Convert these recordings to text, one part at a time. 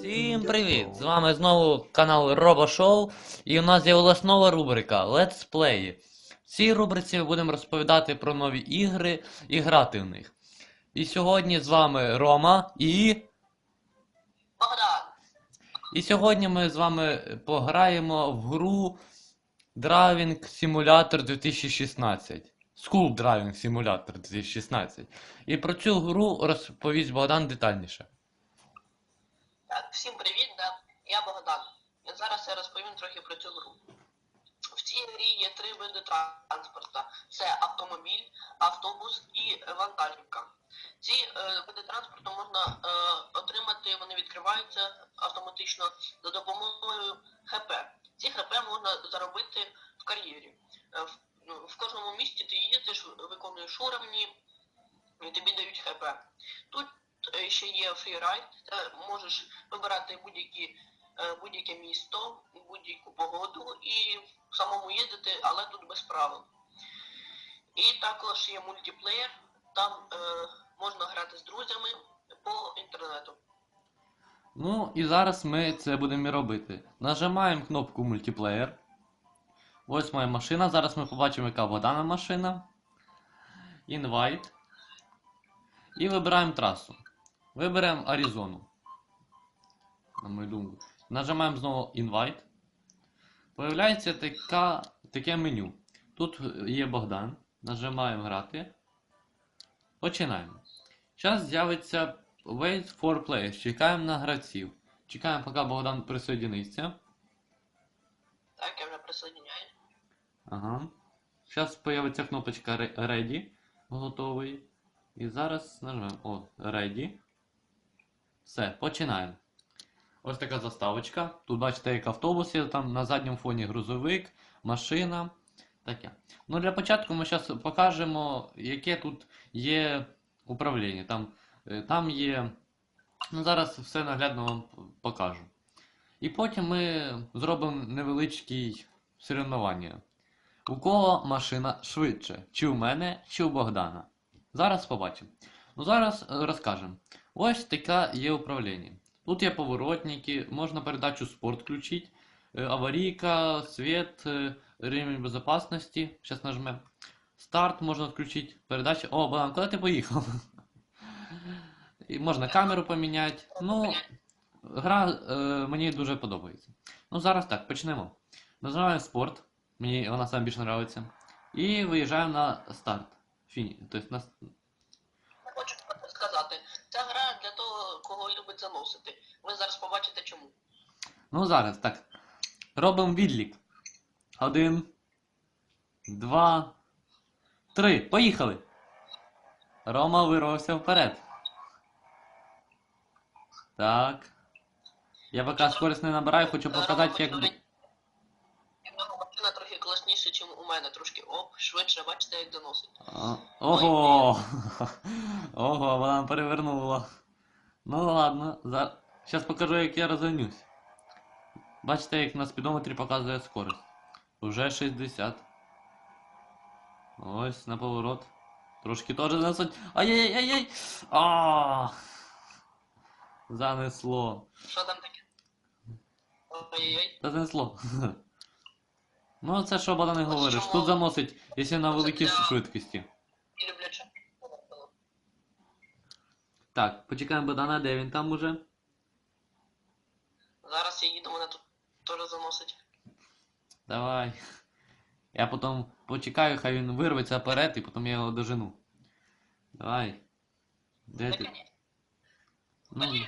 Всім привіт! З вами знову канал RoboShow і у нас з'явилась нова рубрика Let's Play. В цій рубриці ми будемо розповідати про нові ігри і грати в них. І сьогодні з вами Рома і. Богдан, І сьогодні ми з вами пограємо в гру Driving Simulator 2016. School Driving Simulator 2016. І про цю гру розповість Богдан детальніше. так, всім привіт, да. я Богдан. І зараз я розповім трохи про цю гру. В цій грі є три види транспорту: це автомобіль, автобус і вантажівка. Ці е, види транспорту можна е, отримати, вони відкриваються автоматично за допомогою ХП. Ці ХП можна заробити в кар'єрі. Е, в, ну, в кожному місті ти їздиш, виконуєш уровні, і тобі дають ХП. Тут е, ще є фрірайд, ти можеш вибирати будь-які, е, будь-яке місто, будь-яку погоду і самому їздити, але тут без правил. І також є мультиплеєр, там е, можна грати з друзями по інтернету. Ну і зараз ми це будемо робити. Нажимаємо кнопку мультиплеєр. Ось моя машина. Зараз ми побачимо, яка Богдана машина. Invite. І вибираємо трасу. Виберемо Аризону. На мою думку. Нажимаємо знову Invite. Появляється така, таке меню. Тут є Богдан. Нажимаємо грати. Починаємо. Зараз з'явиться Wait for players. Чекаємо на гравців. Чекаємо, поки Богдан присоединиться. Так, я вже присоединяю. Ага. Зараз появиться кнопочка Ready. Готовий. І зараз нажмемо. О, Ready. Все, починаємо. Ось така заставочка. Тут бачите, як автобус є, там на задньому фоні грузовик, машина. Таке. Ну, для початку ми зараз покажемо, яке тут є управління. Там, е, там є. Ну, зараз все наглядно вам покажу. І потім ми зробимо невеличкі соревнування. У кого машина швидше? Чи у мене, чи у Богдана? Зараз побачимо. Ну зараз е, розкажемо. Ось таке є управління. Тут є поворотники, можна передачу спорт включити, е, аварійка, світ, е, ремень безопасности. Зараз нажмемо. Старт можна включити. Передача. О, Богдан, куди ти поїхав? І можна камеру поміняти. Ну, гра е, мені дуже подобається. Ну, зараз так, почнемо. Нажимаємо спорт. Мені вона саме більше подобається. І виїжджаємо на старт. Фіні. Тобто на... Хочу сказати, ця гра для того, кого любить заносити. Ви зараз побачите чому. Ну, зараз, так. Робимо відлік. Один. Два. Три. Поїхали. Рома вирвався вперед. Так. Я поки скорість не набираю, хочу показати, як. Машина трохи класніше, ніж у мене. Трошки оп, швидше, бачите, як доносить. А, Ого! Ого, вона перевернула. Ну ладно, за... зараз покажу, як я розгонюсь. Бачите, як на спідометрі показує скорость. Уже 60. Ось на поворот. Трошки теж занесуть. Ай-яй-яй-яй! Занесло. Що там? Ой-ой-ой. Та занесло. Ну, це що Богдан Ось говориш. Тут заносить, якщо на Це великій швидкості. Не. Так, почекаємо Богдана, де він там уже? Зараз я їду, мене тут теж заносить. Давай. Я потім почекаю, хай він вирветься вперед, і потім я його дожену. Давай. Де ти? Ну.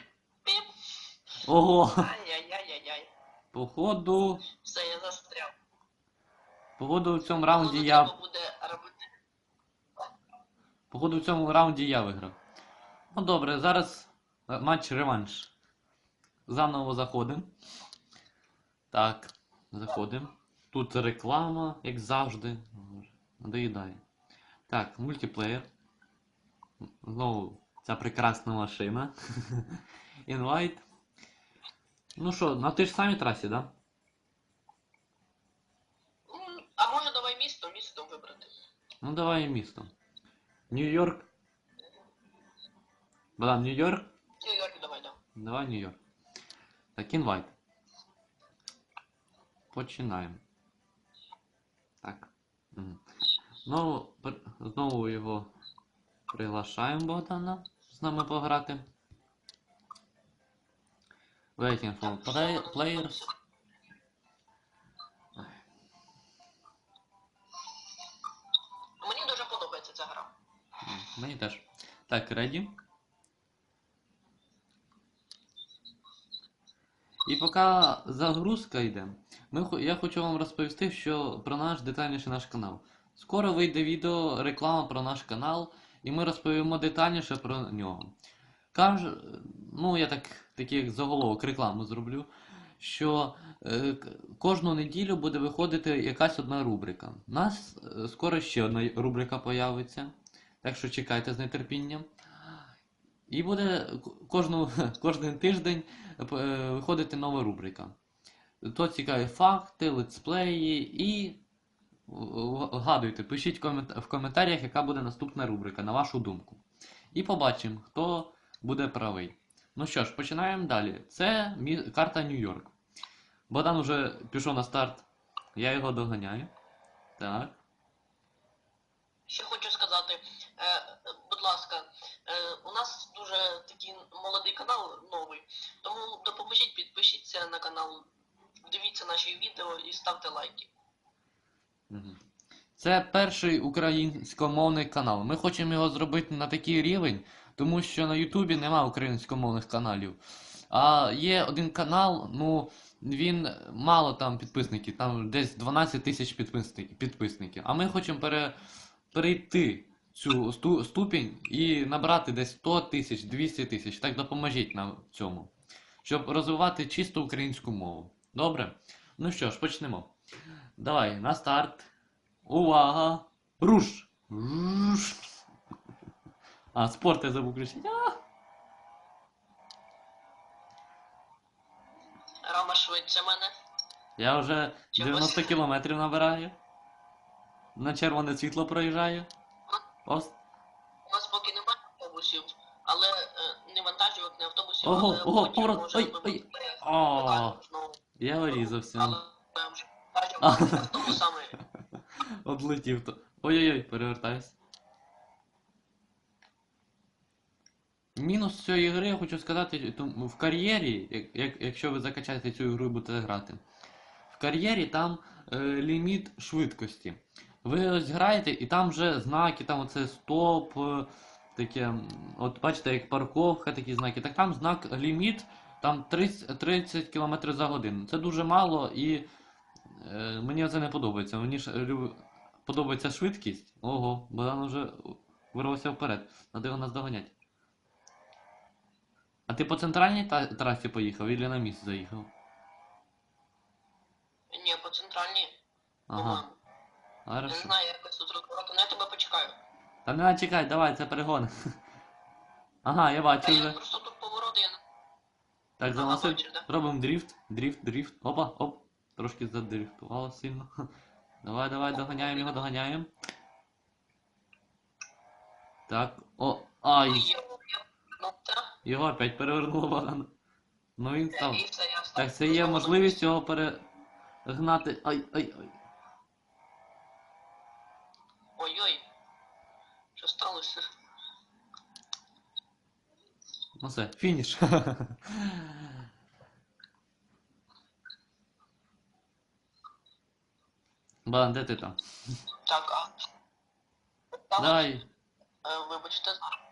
Ого! Походу. Все, я застряв. Походу в цьому раунді я. треба буде робити. Походу в цьому раунді я виграв. Ну добре, зараз матч реванш. Заново заходимо. Так, заходимо. Тут реклама, як завжди. Надоїдає. Так, мультиплеєр. Знову ця прекрасна машина. Інвайт. Ну що, на тій ж самій трасі, да? М, А може давай місто, місто вибрати. Ну давай місто. Нью-Йорк. Богдан, Нью-Йорк? Нью-Йорк давай, да. Давай Нью-Йорк. Так, інвайт. Починаємо. Так. Мгм. Знову, пр- знову його приглашаємо Богдана з нами пограти. Waiting for play- players. Мені дуже подобається ця гра. Мені теж. Так, ready. І поки загрузка йде, ми, я хочу вам розповісти що про наш детальніше наш канал. Скоро вийде відео, реклама про наш канал, і ми розповімо детальніше про нього. Каж... Ну, я так, такий заголовок рекламу зроблю, що е, кожну неділю буде виходити якась одна рубрика. У нас е, скоро ще одна рубрика появиться. Так що чекайте з нетерпінням. І буде кожну, кожен тиждень е, виходити нова рубрика. То цікаві факти, летсплеї і вгадуйте, пишіть в коментарях, яка буде наступна рубрика, на вашу думку. І побачимо, хто буде правий. Ну що ж, починаємо далі. Це мі- карта Нью-Йорк. Богдан уже пішов на старт, я його доганяю. Так. Ще хочу сказати, е, будь ласка, е, у нас дуже такий молодий канал новий, тому допоможіть, підпишіться на канал, дивіться наші відео і ставте лайки. Це перший українськомовний канал. Ми хочемо його зробити на такий рівень, тому що на Ютубі нема українськомовних каналів. А є один канал, ну він мало там підписників, там десь 12 тисяч підписників. А ми хочемо пере, перейти цю сту, ступінь і набрати десь 100 тисяч, 200 тисяч. Так допоможіть нам в цьому, щоб розвивати чисто українську мову. Добре? Ну що ж, почнемо. Давай, на старт. Увага! Руш! Руш! А, спорт я забув включити. А! Рама швидше мене. Я вже 90 кілометрів набираю. На червоне світло проїжджаю. Ос... У нас поки немає автобусів, але е, не вантажівок, не автобусів, Ого, але ого, поворот, ой, ой. О, знову. я вирізався. Але автобусами. Одлетів то. Ой-ой-ой, перевертаюсь. Мінус цієї гри, я хочу сказати, в кар'єрі, як, як, якщо ви закачаєте цю ігру і будете грати, в кар'єрі там е, ліміт швидкості. Ви ось граєте, і там вже знаки, там оце стоп, е, таке, от бачите, як парковка, такі знаки. Так там знак ліміт, там 30, 30 км за годину. Це дуже мало і е, мені це не подобається. Мені ж лю- подобається швидкість. Ого, Богдан вже вирвався вперед. Надо його наздоганяти. А ти по центральній та- трасі поїхав і на місць заїхав? Ні, по центральній, Ага. по-моєму. Я не Хорошо. знаю, як тут розбирати, але я тебе почекаю. Та не чекай, давай, це перегон. Ага, я бачу я вже. просто тут повороти, я не Так, Ага, заносив. бачиш, да? Робимо дріфт, дріфт, дріфт. Опа, оп. Трошки задрифтувало сильно. Давай, давай, доганяємо його, доганяємо. Так, о, ай, Ой, я- Ну, та, його опять перевернуло Богдан. Ну він став. Так, це є можливість його перегнати. Ай, ай, ай. Ой-ой. Що сталося? Ну все, фініш. Богдан, де ти там? Так, а. Там, Давай. е, Вибачте, зараз.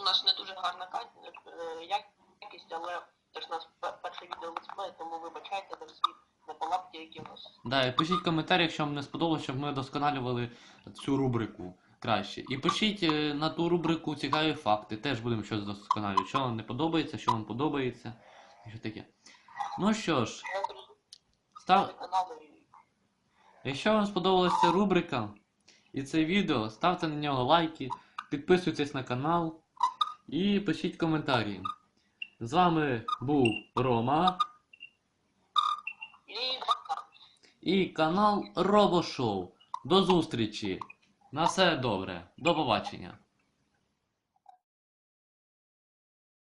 У нас не дуже гарна е, якість, але це ж у нас перше відео летсплей, тому вибачайте за всі неполадки, які у нас. Да, і пишіть коментарі, якщо вам не сподобалось, щоб ми досконалювали цю рубрику краще. І пишіть е, на ту рубрику цікаві факти. Теж будемо щось досконалювати. Що вам не подобається, що вам подобається. І що таке. Ну що ж, став. Якщо вам сподобалася рубрика і це відео, ставте на нього лайки, підписуйтесь на канал і пишіть коментарі. З вами був Рома І канал Робошоу. До зустрічі! На все добре, до побачення!